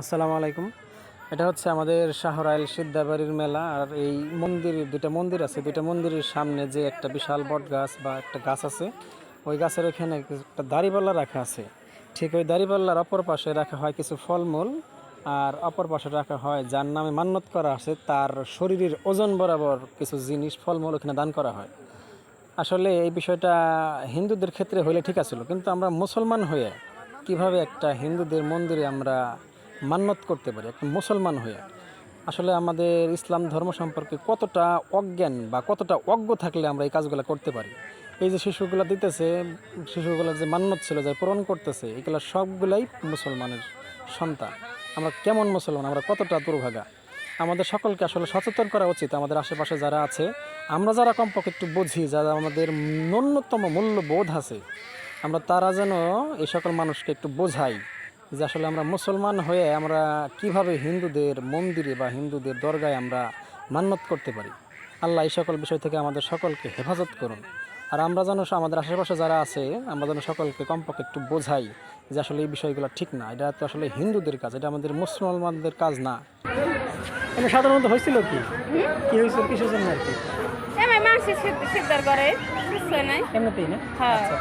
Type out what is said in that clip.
আসসালামু আলাইকুম। এটা হচ্ছে আমাদের শাহরাইল সিদ্ধাবাড়ির মেলা, আর এই মন্দির, দুইটা মন্দির আছে। দুইটা মন্দিরের সামনে যে একটা বিশাল বট গাছ বা একটা গাছ আছে, ওই গাছের ওখানে একটা দাড়িপাল্লা রাখা আছে। ঠিক ওই দাড়িপাল্লার অপর পাশে রাখা হয় কিছু ফলমূল, আর অপর পাশে রাখা হয় যার নামে মান্যত করা আছে, তার শরীরের ওজন বরাবর কিছু জিনিস, ফলমূল ওখানে দান করা হয়। আসলে এই বিষয়টা হিন্দুদের ক্ষেত্রে হইলে ঠিক আছিল, কিন্তু আমরা মুসলমান হয়ে কীভাবে একটা হিন্দুদের মন্দিরে আমরা মান্যত করতে পারি একটা মুসলমান হয়ে। আসলে আমাদের ইসলাম ধর্ম সম্পর্কে কতটা অজ্ঞান বা কতটা অজ্ঞ থাকলে আমরা এই কাজগুলো করতে পারি? এই যে শিশুগুলো দিতেছে, শিশুগুলোর যে মান্যত ছিল যে পূরণ করতেছে, এগুলো সবগুলাই মুসলমানের সন্তান। আমরা কেমন মুসলমান, আমরা কতটা দুর্ভাগা? আমাদের সকলকে আসলে সচেতন করা উচিত। আমাদের আশেপাশে যারা আছে, আমরা যারা কমপক্ষে একটু বুঝি, যারা আমাদের ন্যূনতম মূল্যবোধ আছে, আমরা তারা যেন এই সকল মানুষকে একটু বোঝাই। যে আসলে আমরা মুসলমান হয়ে আমরা কীভাবে হিন্দুদের মন্দিরে বা হিন্দুদের দরগায় আমরা মান্যত করতে পারি? আল্লাহ এই সকল বিষয় থেকে আমাদের সকলকে হেফাজত করুন। আর আমরা যেন আমাদের আশেপাশে যারা আছে আমরা যেন সকলকে কমপক্ষে একটু বোঝাই যে আসলে এই বিষয়গুলো ঠিক না। এটা তো আসলে হিন্দুদের কাজ এটা আমাদের মুসলমানদের কাজ না। এটা সাধারণত হয়েছিল কি? কি হয়েছিল কিসের জন্য আর কি? এমনিতেই না? আচ্ছা।